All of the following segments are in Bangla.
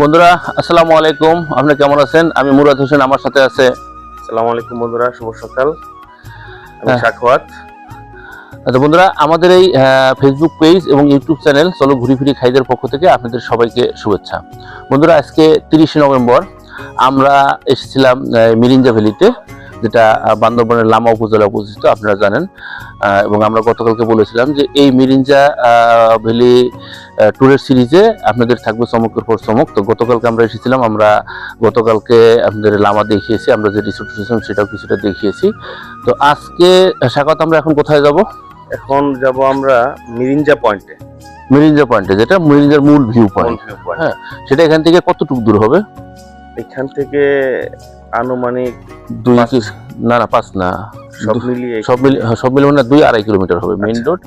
বন্ধুরা আসসালামু আলাইকুম। আপনি কেমন আছেন? আমি মুরাদ হোসেন আমার সাথে আছে। আসসালামু আলাইকুম বন্ধুরা শুভ সকাল। আমি হ্যাঁ। সাখওয়াত। আচ্ছা বন্ধুরা আমাদের এই ফেসবুক পেজ এবং ইউটিউব চ্যানেল চলো ঘুরি ফিরি খাইদের পক্ষ থেকে আপনাদের সবাইকে শুভেচ্ছা। বন্ধুরা আজকে তিরিশে নভেম্বর আমরা এসেছিলাম মিরিঞ্জা ভ্যালিতে। যেটা বান্দরবনের লামা উপজেলা অবস্থিত আপনারা জানেন। এবং আমরা গতকালকে বলেছিলাম যে এই মিরিঞ্জা ভ্যালি ট্যুরের সিরিজে আপনাদের থাকবে চমকের পর চমক তো গতকালকে আমরা এসেছিলাম আমরা গতকালকে আপনাদের লামা দেখিয়েছি আমরা যে রিসোর্ট ছিলাম সেটাও কিছুটা দেখিয়েছি। তো আজকে স্বাগত আমরা এখন কোথায় যাব? এখন যাব আমরা মিরিঞ্জা পয়েন্টে। মিরিঞ্জা পয়েন্টে যেটা মিরিঞ্জার মূল ভিউ পয়েন্ট হ্যাঁ। সেটা এখান থেকে কতটুকু দূর হবে? এখান থেকে আনুমানিক দুই। না না পাঁচ না সব মিলিয়ে সব মিলে হ্যাঁ, সব মনে দুই আড়াই কিলোমিটার হবে মেইন আচ্ছা। রোড।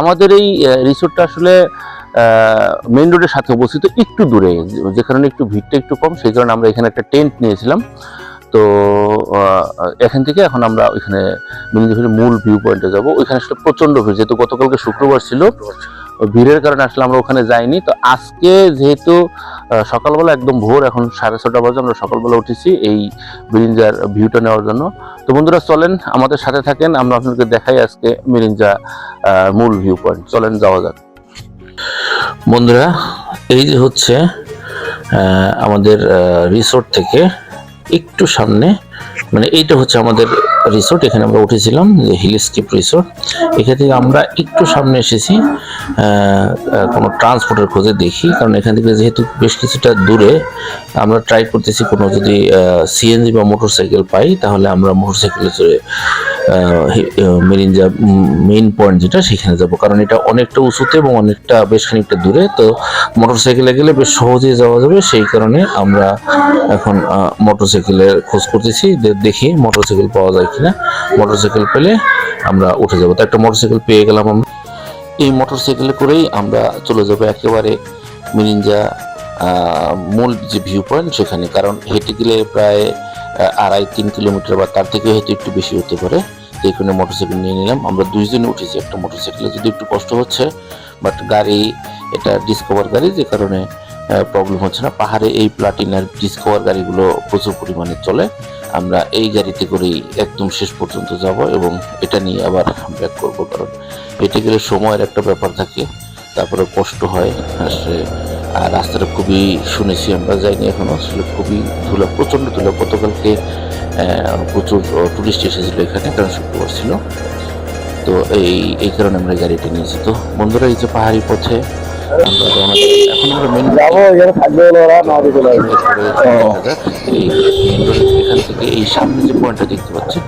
আমাদের এই রিসোর্টটা আসলে মেইন রোডের সাথে অবস্থিত একটু দূরে। যে কারণে একটু ভিড়টা একটু কম সেই কারণে আমরা এখানে একটা টেন্ট নিয়েছিলাম। তো এখান থেকে এখন আমরা ওইখানে মিনিজের মূল ভিউ পয়েন্টে যাব। ওইখানে আসলে প্রচণ্ড ভিড় যেহেতু গতকালকে শুক্রবার ছিল। ভিড়ের কারণে আসলে আমরা ওখানে যাইনি। তো আজকে যেহেতু সকালবেলা একদম ভোর, এখন সাড়ে ছটা বাজে, আমরা সকালবেলা উঠেছি এই মিরিঞ্জার ভিউটা নেওয়ার জন্য। তো বন্ধুরা, চলেন আমাদের সাথে থাকেন, আমরা আপনাদেরকে দেখাই আজকে মিরিঞ্জা মূল ভিউ পয়েন্ট চলেন, যাওয়া যাক। বন্ধুরা, এই যে হচ্ছে আমাদের রিসোর্ট থেকে একটু সামনে মানে এইটা হচ্ছে আমাদের রিসোর্ট এখানে আমরা উঠেছিলাম, যে হিল রিসোর্ট এখান থেকে আমরা একটু সামনে এসেছি কোনো ট্রান্সপোর্টের খোঁজে দেখি, কারণ এখান থেকে যেহেতু বেশ কিছুটা দূরে, আমরা ট্রাই করতেছি কোনো যদি সিএনজি বা মোটরসাইকেল পাই, তাহলে আমরা মোটরসাইকেলে চড়ে আহ, মেরিঞ্জা মেইন পয়েন্ট যেটা সেখানে যাব। কারণ এটা অনেকটা উঁচুতে এবং অনেকটা বেশ খানিকটা দূরে। তো মোটরসাইকেলে গেলে বেশ সহজেই যাওয়া যাবে। সেই কারণে আমরা এখন মোটরসাইকেলের খোঁজ করতেছি। দেখি মোটরসাইকেল পাওয়া যায় কিনা। মোটরসাইকেল পেলে আমরা উঠে যাব। তো একটা মোটরসাইকেল পেয়ে গেলাম আমরা। এই মোটরসাইকেলে করেই আমরা চলে যাব একেবারে মিরিঞ্জা মূল যে ভিউ পয়েন্ট সেখানে। কারণ হেঁটে গেলে প্রায় আড়াই তিন কিলোমিটার বা তার থেকে হয়তো একটু বেশি হতে পারে। এখানে মোটরসাইকেল নিয়ে নিলাম। আমরা দুইজনে উঠেছি একটা মোটরসাইকেলে। যদি একটু কষ্ট হচ্ছে বাট গাড়ি, এটা ডিসকভার গাড়ি, যে কারণে প্রবলেম হচ্ছে না। পাহাড়ে এই প্লাটিনার ডিসকভার গাড়িগুলো প্রচুর পরিমাণে চলে। আমরা এই গাড়িতে করেই একদম শেষ পর্যন্ত যাব এবং এটা নিয়ে আবার ব্যাক করব। কারণ, এটি গেলে সময়ের একটা ব্যাপার থাকে। তারপরে কষ্ট হয়, আসলে আর রাস্তাটা খুবই শুনেছি আমরা যাইনি এখনও। আসলে খুবই ধুলা প্রচণ্ড ধুলা। গতকালকে প্রচুর টুরিস্ট এসেছিল এখানে কারণ শুক্রবার ছিল। তো এই এই কারণে আমরা গাড়িটা নিয়েছি। তো বন্ধুরা এই যে পাহাড়ি পথে আমরা রওনা এখন আমরা মেন এই মেন রোড এখান থেকে এই সামনে যে পয়েন্টটা দেখতে পাচ্ছি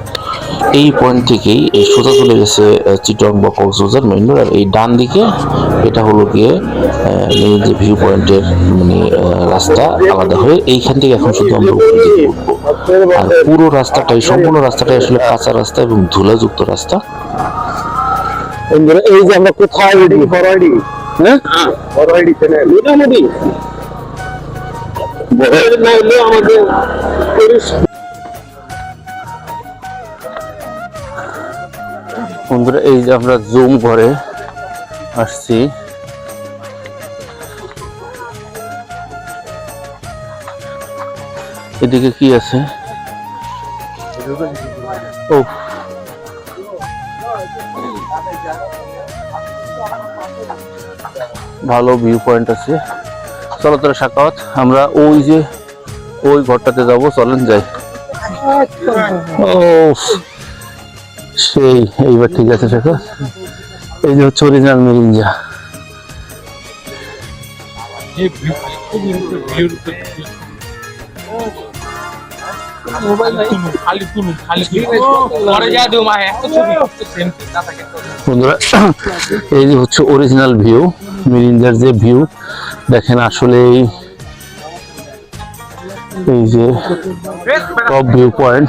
এই পয়েন্ট থেকেই এই সোজা চলে গেছে চিটং বা কক্সবাজার মেইন রোড আর এই ডান দিকে এটা হলো গিয়ে মেইন যে ভিউ পয়েন্টের মানে আহ, রাস্তা আলাদা হয়ে এইখান থেকে এখন শুধু আমরা উপরে দিকে উঠবো আর পুরো রাস্তাটাই সম্পূর্ণ রাস্তাটাই আসলে কাঁচা রাস্তা এবং ধুলাযুক্ত রাস্তা। এই যে আমরা কোথায় হ্যাঁ? চ্যানেল মোটামুটি আমাদের বন্ধুরা এই যে আমরা জুম ঘরে আসছি। এদিকে কি আছে? ও ভালো ভিউ পয়েন্ট আছে। চলো তোরা সাকাওয়াত আমরা ওই যে ওই ঘরটাতে যাব চলেন যাই। ও সেই এইবার ঠিক আছে, দেখো। এই যে হচ্ছে অরিজিনাল মিরিঞ্জা এই যে হচ্ছে অরিজিনাল ভিউ মিরিঞ্জার যে ভিউ দেখেন আসলে এই যে টপ ভিউ পয়েন্ট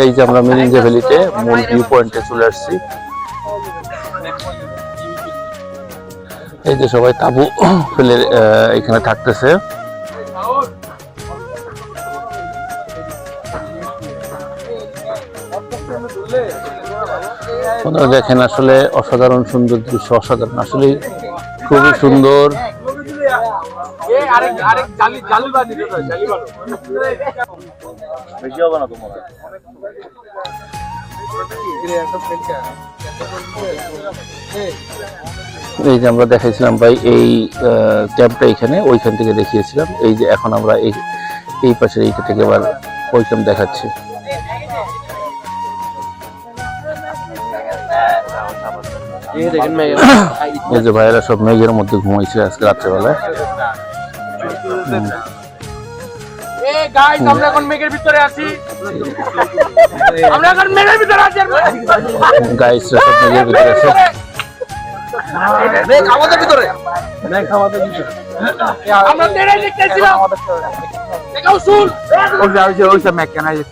এই যে আমরা মেরিঞ্জা ভ্যালিতে মূল ভিউ পয়েন্টে চলে আসছি। এই যে সবাই তাবু ফেলে এখানে থাকতেছে। দেখেন আসলে অসাধারণ সুন্দর দৃশ্য অসাধারণ। আসলে খুবই সুন্দর। বেশি হবে না তোমার এই যে আমরা দেখাইছিলাম ভাই এই ক্যাম্পটা এখানে ওইখান থেকে দেখিয়েছিলাম। এই যে এখন আমরা এই এই পাশের এইটা থেকে আবার ওই ক্যাম্প দেখাচ্ছি। এই যে ভাইয়েরা সব মেঘের মধ্যে ঘুমাইছে আজকে রাত্রেবেলায়। গাইস আমরা এখন মেঘের ভিতরে আছি। আমরা এখন মেঘের ভিতরে আছি। গাইসরা সব মেঘের ভিতরে আছে। মেঘ আমাদের ভিতরে। আমরা তেরে দেখতেছিলাম। দেখাও শুন। ওই যে ওই যে মেঘ কেন এ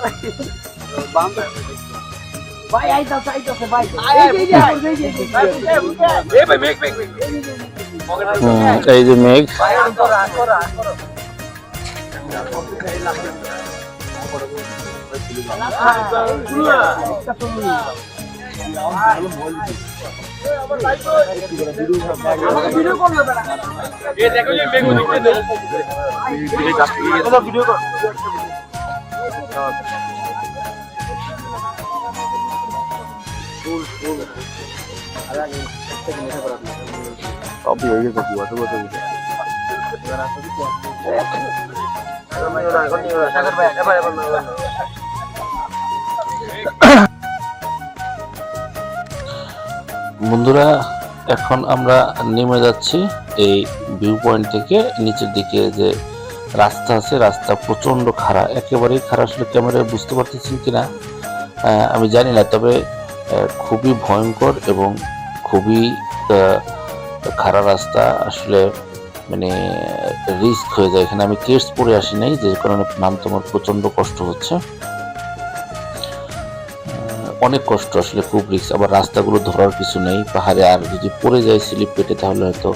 ভাই মেঘ মেঘ মেঘ। হুম, এই যে মেঘ এ দেখো যে মেঘ। ওদিকে দে হয়ে গেছে বন্ধুরা এখন আমরা নেমে যাচ্ছি এই ভিউ পয়েন্ট থেকে নিচের দিকে যে রাস্তা আছে রাস্তা প্রচণ্ড খাড়া। একেবারেই খাড়া আসলে ক্যামেরায় বুঝতে পারতেছেন কিনা? আহ, আমি জানি না তবে খুবই ভয়ঙ্কর এবং খুবই খারাপ রাস্তা আসলে মানে রিস্ক হয়ে যায়। এখানে আমি কেস পরে আসি নাই, যে কারণে নামতে আমার প্রচণ্ড কষ্ট হচ্ছে। অনেক কষ্ট আসলে, খুব রিস্ক। আবার রাস্তাগুলো ধরার কিছু নেই, পাহাড়ে। আর যদি পড়ে যায় স্লিপ পেটে তাহলে হয়তো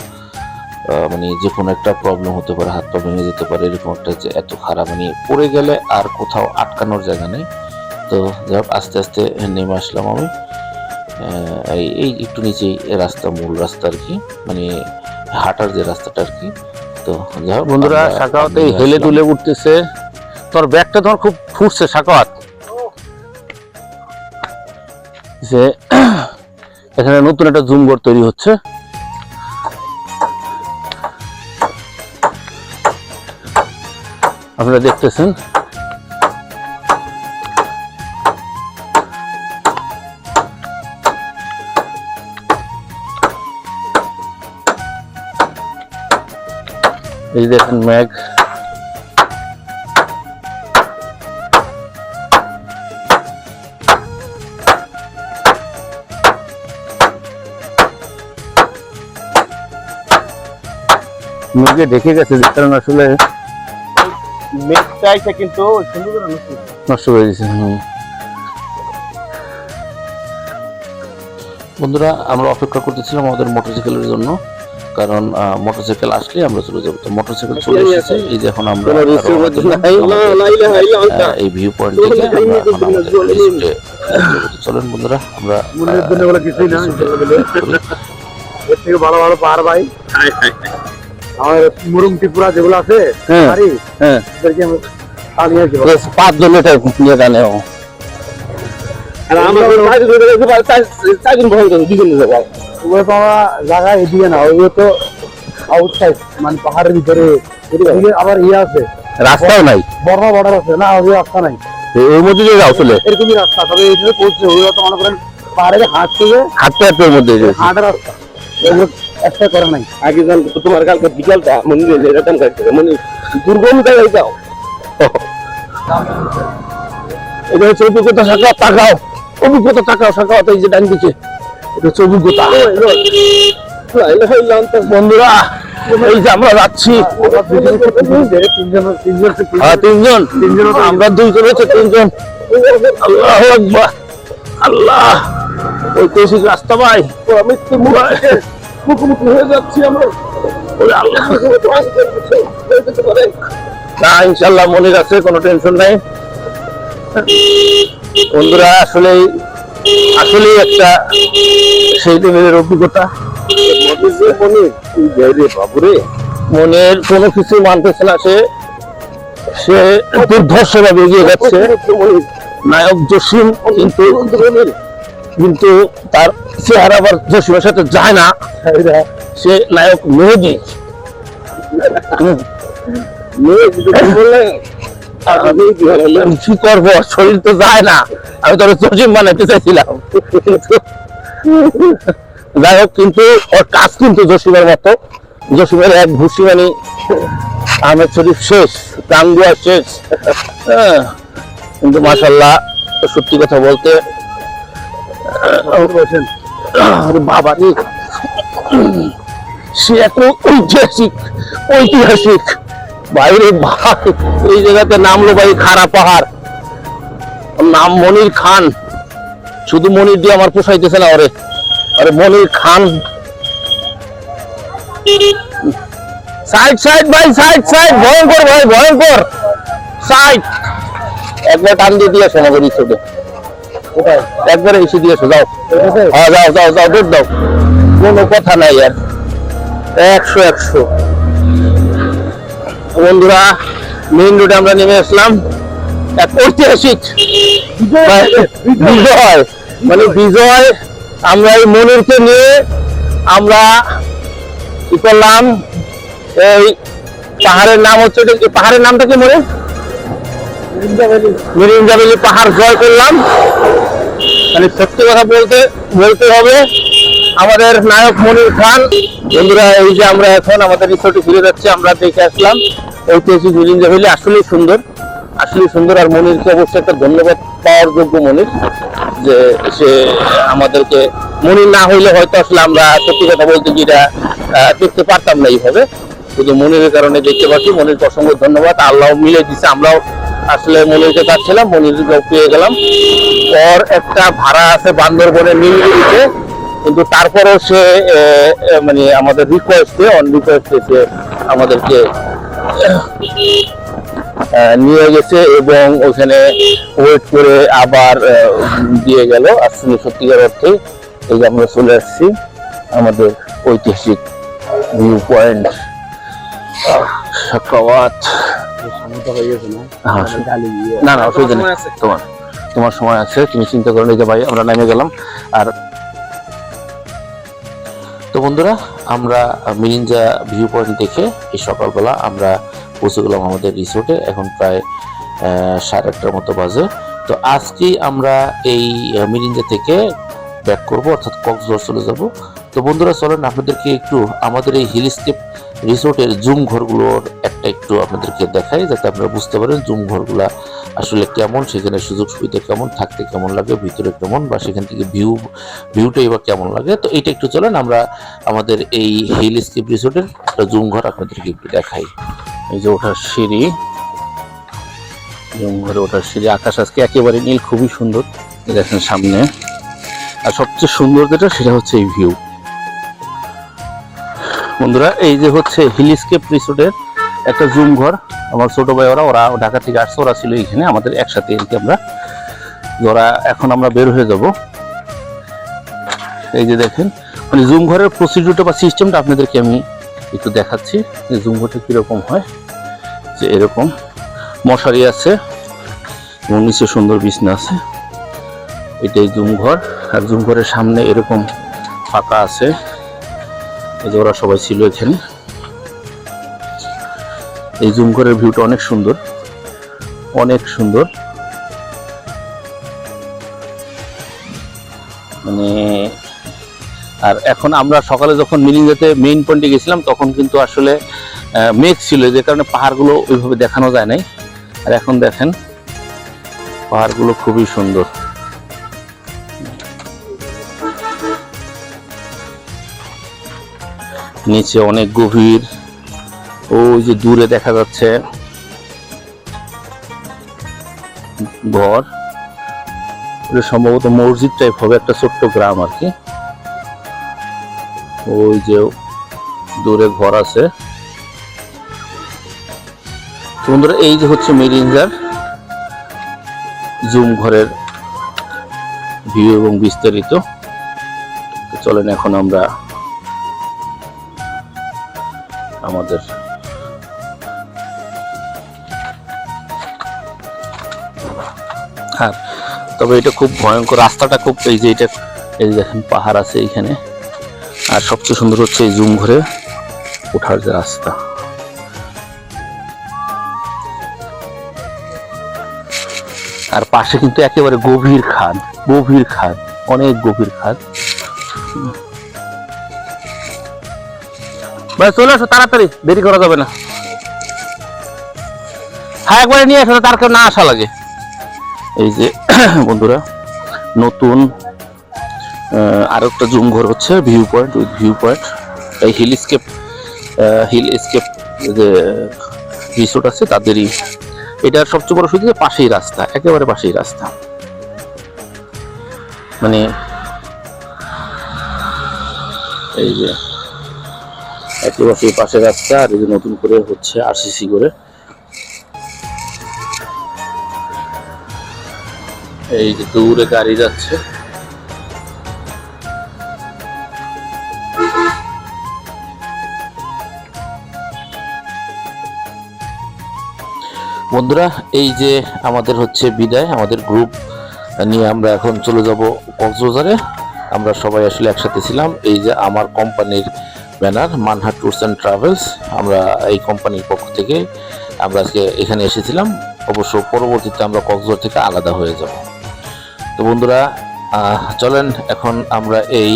মানে যে কোনো একটা প্রবলেম হতে পারে, হাত পা ভেঙে যেতে পারে, এরকম একটা যে এত খারাপ। মানে পড়ে গেলে আর কোথাও আটকানোর জায়গা নেই। তো যাই আস্তে আস্তে নেমে আসলাম আমি। এই এই একটু নিচেই রাস্তা মূল রাস্তা আর কি মানে হাঁটার যে রাস্তাটা আর কি। তো যাই হোক বন্ধুরা সাকাওয়াতে হেলে আসলাম। দুলে উঠতেছে। তোর ব্যাগটা তোমার খুব ফুটছে সাকাওয়াত যে এখানে নতুন একটা জুম ঘর তৈরি হচ্ছে। আপনারা দেখতেছেন। এই যে দেখেন মেঘ মেঘে ঢেকে গেছে যে কারণে আসলে কিন্তু সুন্দর নষ্ট করে দিয়েছে হুম। বন্ধুরা আমরা অপেক্ষা করতেছিলাম আমাদের মোটরসাইকেলের জন্য। কারণ মোটরসাইকেল আসলে আমরা চলে যাব তো মোটরসাইকেল চলে এসেছে এই যে এখন আমরা এই ভিউ পয়েন্ট থেকে চলেন বন্ধুরা আমরা থেকে ভালো ভালো পাহাড় ভাই আমার ত্রিপুরা যেগুলো আছে হ্যাঁ হ্যাঁ পাঁচ জন এটা নিয়ে টানে ও আর আমরা চারজন বহন করব দুজনে যাব তো আমরা জায়গা এদিকে না ওগুলো তো আউটসাইড মানে পাহাড়ের ভিতরে। এদিকে আবার ইয়ে আছে। রাস্তাও নাই? বর্মা বর্ডার আছে না ওই রাস্তা নাই। এর মধ্যে দিয়ে যাও চলে এরকমই রাস্তা তবে এইখানে পৌঁছে ওগুলো তো মনে করেন পাহাড়ে হাঁটতে যে হাঁটতে হাঁটতে এর মধ্যে দিয়ে রাস্তা। একটা করে নাই। আগে যান তোমার কালকে বিকালটা মন্দিরে এরকম কাটছে মানে দুর্গম জায়গায় যাও। এটা হচ্ছে অভিজ্ঞতা শাখা তাকাও। অভিজ্ঞতা তাকাও শাখা এই যে ডান দিকে। এটা হচ্ছে অভিজ্ঞতা। বন্ধুরা এই যে আমরা যাচ্ছি। হ্যাঁ, তিনজন। আমরা দুইজন হচ্ছে তিনজন। আল্লাহ আকবার। আল্লাহ। ঐতিহাসিক রাস্তা ভাই। মুখোমুখি হয়ে যাচ্ছি আমরা আল্লাহ। না ইনশাল্লাহ মনে আছে কোনো টেনশন নাই। বন্ধুরা আসলে আসলে একটা সেই লেভেলের অভিজ্ঞতা। মনের কোনো কিছু মানতেছে না সে। সে দুর্ধর্ষ ভাবে এগিয়ে যাচ্ছে। নায়ক জসিম কিন্তু কিন্তু তার চেহারা আবার জসিমের সাথে যায় না। সে নায়ক মেহেদি। আমি কি করব, শরীর তো যায় না। আমি তোর জসিম বানাইতে চাইছিলাম। যাই হোক, কিন্তু ওর কাজ কিন্তু জসিমের মতো। জসিমের এক ঘুষি মানে আহমেদ শরীফ শেষ, টাঙ্গুয়া শেষ। হ্যাঁ কিন্তু মাসাল্লাহ সত্যি কথা বলতে বাবা রে সে এত ঐতিহাসিক ঐতিহাসিক। বাইরে ভাই এই জায়গাতে নামলো ভাই পাহাড়। নাম মনির খান। শুধু মনির দিয়ে আমার পোষাইতেছে না ওরে। আরে মনির খান। সাইড সাইড ভাই সাইড সাইড ভয়ঙ্কর ভাই ভয়ঙ্কর। সাইড একবার টান দিয়ে দিয়ে আসো আমাদের একবারে এসে দিয়ে আসো যাও। হ্যাঁ যাও যাও যাও দৌড় দাও। কোনো কথা নাই আর। একশো একশো। বন্ধুরা মেইন রোডে আমরা নেমে আসলাম। এক ঐতিহাসিক বিজয় মানে বিজয় আমরা এই মনিরকে নিয়ে আমরা কি করলাম? এই পাহাড়ের নাম হচ্ছে পাহাড়ের নামটা কি মনে মিরিঞ্জাবেলি পাহাড় জয় করলাম। মানে সত্যি কথা বলতে বলতে হবে আমাদের নায়ক মনির খান। বন্ধুরা, এই যে আমরা এখন আমাদের রিসোর্টে ফিরে যাচ্ছি, আমরা দেখে আসলাম ঐতিহাসিক মিরিঞ্জা ভ্যালি, আসলেই সুন্দর আসলেই সুন্দর। আর মনিরকে অবশ্যই একটা ধন্যবাদ পাওয়ার যোগ্য মনির, যে সে আমাদেরকে, মনির না হইলে হয়তো আসলে আমরা সত্যি কথা বলতে যেটা দেখতে পারতাম না এইভাবে। শুধু মনিরের কারণে দেখতে পাচ্ছি, মনিরকে অসংখ্য ধন্যবাদ। আল্লাহ মিলে দিচ্ছে আমরাও আসলে মনিরকে চাচ্ছিলাম মনিরকে পেয়ে গেলাম। পর একটা ভাড়া আছে বান্দরবনের নীলগিরিতে কিন্তু তারপরেও সে মানে আমাদের রিকোয়েস্টে অন রিকোয়েস্টে সে আমাদেরকে নিয়ে গেছে এবং ওখানে ওয়েট করে আবার দিয়ে গেল। আসলে সত্যিকার অর্থে এই যে আমরা চলে আসছি আমাদের ঐতিহাসিক ভিউ পয়েন্ট হ্যাঁ, না না অসুবিধা নেই। তোমার তোমার সময় আছে তুমি চিন্তা করো যে ভাই আমরা নেমে গেলাম। আর তো বন্ধুরা, আমরা মিরিঞ্জা ভিউ পয়েন্ট দেখে এই সকালবেলা আমরা পৌঁছে গেলাম আমাদের রিসোর্টে এখন প্রায় সাড়ে আটটার মতো বাজে। তো আজকেই আমরা এই মিরিঞ্জা থেকে ব্যাক করব, অর্থাৎ কক্সবাজার চলে যাব। তো বন্ধুরা, চলেন আপনাদেরকে একটু আমাদের এই হিল হিলস্কেপ রিসোর্টের জুম ঘরগুলোর একটা একটু আপনাদেরকে দেখাই, যাতে আপনারা বুঝতে পারেন জুম ঘরগুলা আসলে কেমন, সেখানে সুযোগ সুবিধা কেমন, থাকতে কেমন লাগে, ভিতরে কেমন বা সেখান থেকে ভিউ ভিউটাই বা কেমন লাগে। তো এটা একটু চলেন, আমরা আমাদের এই হিল স্কেপ রিসোর্টের জুম ঘর আপনাদেরকে একটু দেখাই। এই যে ওঠার সিঁড়ি। জুম ঘরে ওঠার সিঁড়ি। আকাশ আজকে একেবারে নীল, খুবই সুন্দর। দেখেন সামনে। আর সবচেয়ে সুন্দর যেটা, সেটা হচ্ছে এই ভিউ বন্ধুরা, এই যে হচ্ছে হিলস্কেপ রিসোর্টের একটা জুম ঘর। আমার ছোট ভাই ওরা ওরা ঢাকা থেকে আসছে, ওরা ছিল এখানে আমাদের একসাথে এদিকে আমরা। ওরা এখন আমরা বের হয়ে যাব। এই যে দেখেন মানে জুম ঘরের প্রসিডিউরটা বা সিস্টেমটা আপনাদেরকে আমি একটু দেখাচ্ছি, যে জুম ঘরটা কীরকম হয়, যে এরকম। মশারি আছে, এবং নিচে সুন্দর বিছনা আছে। এটাই জুম ঘর, আর জুম ঘরের সামনে এরকম ফাঁকা আছে। এই যে ওরা সবাই ছিল এখানে। এই জুম ঘরের ভিউটা অনেক সুন্দর। অনেক সুন্দর। মানে আর এখন আমরা সকালে যখন মিলিংজাতে মেইন পয়েন্টে গেছিলাম, তখন কিন্তু আসলে মেঘ ছিল, যে কারণে পাহাড়গুলো ওইভাবে দেখানো যায় নাই। আর এখন দেখেন, পাহাড়গুলো খুবই সুন্দর। নিচে অনেক গভীর ওই যে দূরে দেখা যাচ্ছে। ঘর। সম্ভবত মসজিদ টাইপ হবে, একটা ছোট্ট গ্রাম আর কি। ওই যে দূরে ঘর আছে। বন্ধুরা, এই যে হচ্ছে মেরিঞ্জার জুম ঘরের ভিউ এবং বিস্তারিত। চলেন এখন আমরা আমাদের হ্যাঁ তবে এটা খুব ভয়ঙ্কর রাস্তাটা খুব, এই যে এটা, এই দেখেন পাহাড় আছে এইখানে। আর সবচেয়ে সুন্দর হচ্ছে এই জুম ঘরে ওঠার যে রাস্তা। আর পাশে কিন্তু একেবারে গভীর খাদ গভীর খাদ অনেক গভীর খাদ ভাই, চলে আসো, তাড়াতাড়ি, দেরি করা যাবে না। হ্যাঁ একবারে নিয়ে আসো, তার কেউ না আসা লাগে। এই যে, বন্ধুরা, নতুন আর একটা জুম ঘর হচ্ছে view point with view point এই হিল স্কেপ হিল স্কেপ যে রিসোর্ট আছে, তাদেরই। এটার সবচেয়ে বড় সুবিধা পাশেই রাস্তা, একেবারে পাশেই রাস্তা। মানে এই যে একেবারে পাশে রাস্তা, আর এই যে নতুন করে হচ্ছে আরসিসি করে। এই যে দূরে গাড়ি যাচ্ছে। বন্ধুরা, এই যে আমাদের হচ্ছে বিদায়, আমাদের গ্রুপ নিয়ে আমরা এখন চলে যাব কক্সবাজারে। আমরা সবাই আসলে একসাথে ছিলাম। এই যে আমার কোম্পানির banner Manha tours and travels আমরা এই কোম্পানির পক্ষ থেকে আমরা আজকে এখানে এসেছিলাম। অবশ্য পরবর্তীতে আমরা কক্সবাজার থেকে আলাদা হয়ে যাব। তো বন্ধুরা চলেন এখন আমরা এই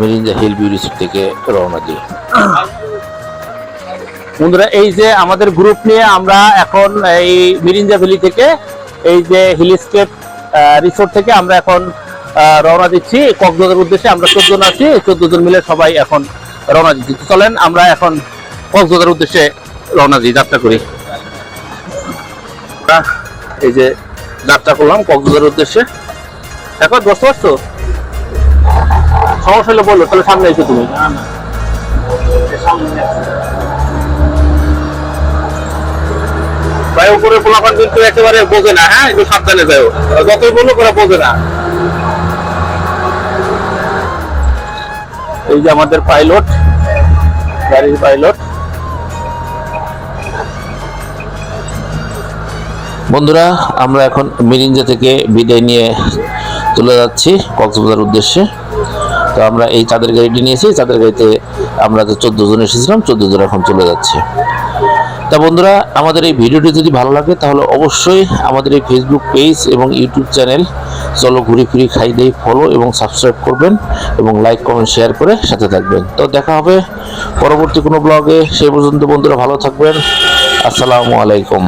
মিরিঞ্জা হিল বিউরিসিট থেকে রওনা দিই। বন্ধুরা, এই যে আমাদের গ্রুপ নিয়ে আমরা এখন এই মিরিঞ্জা ভ্যালি থেকে, এই যে হিলস্কেপ রিসোর্ট থেকে আমরা এখন রওনা দিচ্ছি। কক্সবাজার উদ্দেশ্যে আমরা চোদ্দ জন আছি চোদ্দ জন মিলে সবাই এখন রওনা দিচ্ছি। চলেন, আমরা এখন কক্সবাজার উদ্দেশ্যে রওনা দিই, যাত্রা করি। এই যে যাত্রা করলাম কক্সবাজার উদ্দেশ্যে। এখন বসতে পারছ? সমস্যা হলে বলল তাহলে সামনে এসো তুমি। ভাই উপরে পোলাপান কিন্তু একেবারে বোঝে না হ্যাঁ? একটু সাবধানে যাও। যতই বলল ওরা বোঝে না। এই যে আমাদের পাইলট গাড়ির পাইলট বন্ধুরা, আমরা এখন মিরিঞ্জা থেকে বিদায় নিয়ে চলে যাচ্ছি কক্সবাজার উদ্দেশ্যে। তো আমরা এই চাঁদের গাড়িটি নিয়েছি চাঁদের গাড়িতে আমরা যে চোদ্দ জন এসেছিলাম, চোদ্দ জন এখন চলে যাচ্ছে। তা বন্ধুরা, আমাদের এই ভিডিওটি যদি ভালো লাগে, তাহলে অবশ্যই আমাদের এই ফেসবুক পেজ এবং ইউটিউব চ্যানেল চলো ঘুরি ফিরি খাই দেই ফলো এবং সাবস্ক্রাইব করবেন এবং লাইক কমেন্ট শেয়ার করে সাথে থাকবেন। তো দেখা হবে পরবর্তী কোনো ব্লগে সেই পর্যন্ত বন্ধুরা ভালো থাকবেন। আসসালামু আলাইকুম।